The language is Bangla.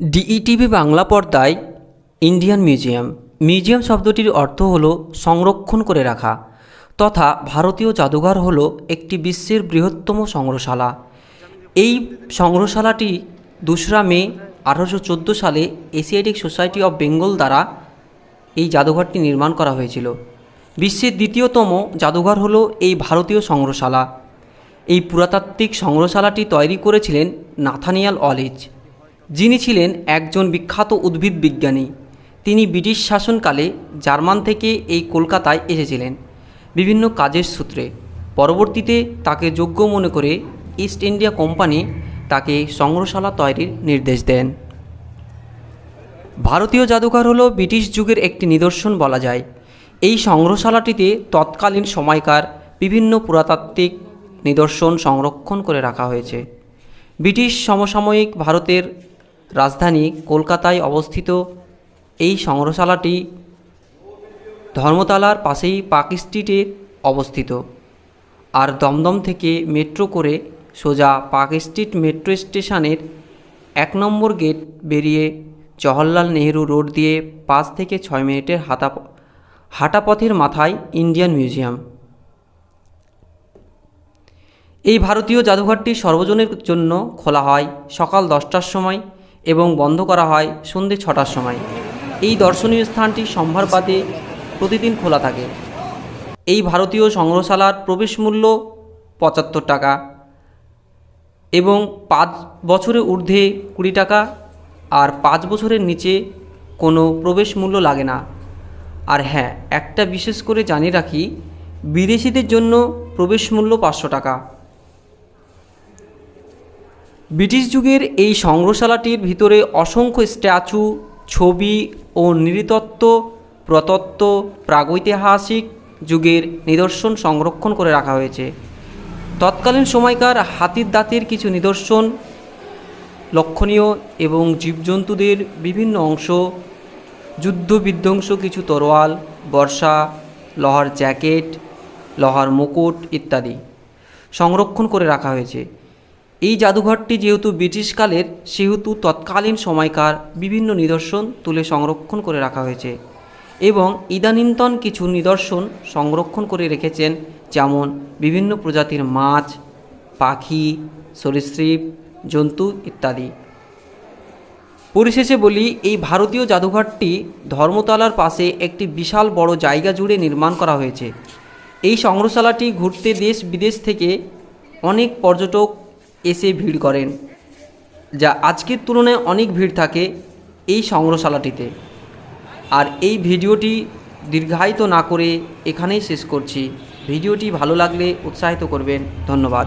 ডিইটিভি বাংলা পর্দায় ইন্ডিয়ান মিউজিয়াম মিউজিয়াম শব্দটির অর্থ হল সংরক্ষণ করে রাখা। তথা ভারতীয় জাদুঘর হল একটি বিশ্বের বৃহত্তম সংগ্রহশালা। এই সংগ্রহশালাটি দোসরা মে আঠারোশো চোদ্দ সালে এশিয়াটিক সোসাইটি অফ বেঙ্গল দ্বারা এই জাদুঘরটি নির্মাণ করা হয়েছিল। বিশ্বের দ্বিতীয়তম জাদুঘর হল এই ভারতীয় সংগ্রহশালা। এই পুরাতাত্ত্বিক সংগ্রহশালাটি তৈরি করেছিলেন নাথানিয়াল অলিজ। যিনি ছিলেন একজন বিখ্যাত উদ্ভিদ বিজ্ঞানী। তিনি ব্রিটিশ শাসনকালে জার্মান থেকে এই কলকাতায় এসেছিলেন। বিভিন্ন কাজের সূত্রে। পরবর্তীতে তাকে যোগ্য মনে করে ইস্ট ইন্ডিয়া কোম্পানি তাকে সংগ্রহশালা তৈরির নির্দেশ দেন। ভারতীয় জাদুঘর হলো ব্রিটিশ যুগের একটি নিদর্শন বলা যায়। এই সংগ্রহশালাটিতে তৎকালীন সময়কার বিভিন্ন পুরাতাত্ত্বিক নিদর্শন সংরক্ষণ করে রাখা হয়েছে। ব্রিটিশ সমসাময়িক ভারতের রাজধানী কলকাতায় অবস্থিত এই সংগ্রহশালাটি ধর্মতলার পাশেই পার্ক স্ট্রিটে অবস্থিত। আর দমদম থেকে মেট্রো করে সোজা পার্ক স্ট্রিট মেট্রো স্টেশনের এক নম্বর গেট বেরিয়ে জওহরলাল নেহেরু রোড দিয়ে পাঁচ থেকে ছয় মিনিটের হাঁটা হাঁটা পথের মাথায় ইন্ডিয়ান মিউজিয়াম। এই ভারতীয় জাদুঘরটি সর্বজনের জন্য খোলা হয় সকাল দশটার সময়। এবং বন্ধ করা হয় সন্ধে ছটার সময়। এই দর্শনীয় স্থানটি সম্ভার বাদে প্রতিদিন খোলা থাকে। এই ভারতীয় সংগ্রহশালার প্রবেশ মূল্য পঁচাত্তর টাকা এবং পাঁচ বছরের ঊর্ধ্বে কুড়ি টাকা আর পাঁচ বছরের নিচে কোনো প্রবেশ মূল্য লাগে না। আর হ্যাঁ একটা বিশেষ করে জানিয়ে রাখি, বিদেশিদের জন্য প্রবেশ মূল্য পাঁচশো টাকা। ব্রিটিশ যুগের এই সংগ্রহশালাটির ভিতরে অসংখ্য স্ট্যাচু, ছবি ও নৃতত্ত্ব, প্রতত্ত্ব, প্রাগৈতিহাসিক যুগের নিদর্শন সংরক্ষণ করে রাখা হয়েছে। তৎকালীন সময়কার হাতির দাঁতের কিছু নিদর্শন, লক্ষণীয় এবং জীবজন্তুদের বিভিন্ন অংশ, যুদ্ধ বিধ্বংস কিছু তরোয়াল, বর্ষা, লোহার জ্যাকেট, লোহার মুকুট ইত্যাদি সংরক্ষণ করে রাখা হয়েছে। এই জাদুঘরটি যেহেতু ব্রিটিশকালের, সেহেতু তৎকালীন সময়কার বিভিন্ন নিদর্শন তুলে সংরক্ষণ করে রাখা হয়েছে এবং ইদানীন্তন কিছু নিদর্শন সংরক্ষণ করে রেখেছেন, যেমন বিভিন্ন প্রজাতির মাছ, পাখি, সরীসৃপ, জন্তু ইত্যাদি। পরিশেষে বলি, এই ভারতীয় জাদুঘরটি ধর্মতলার পাশে একটি বিশাল বড় জায়গা জুড়ে নির্মাণ করা হয়েছে। এই সংগ্রহশালাটি ঘুরতে দেশ বিদেশ থেকে অনেক পর্যটক এসে ভিড় করেন, যা আজকের তুলনায় অনেক ভিড় থাকে এই সংগ্রহশালাটিতে। আর এই ভিডিওটি দীর্ঘায়িত না করে এখানেই শেষ করছি। ভিডিওটি ভালো লাগলে উৎসাহিত করবেন। ধন্যবাদ।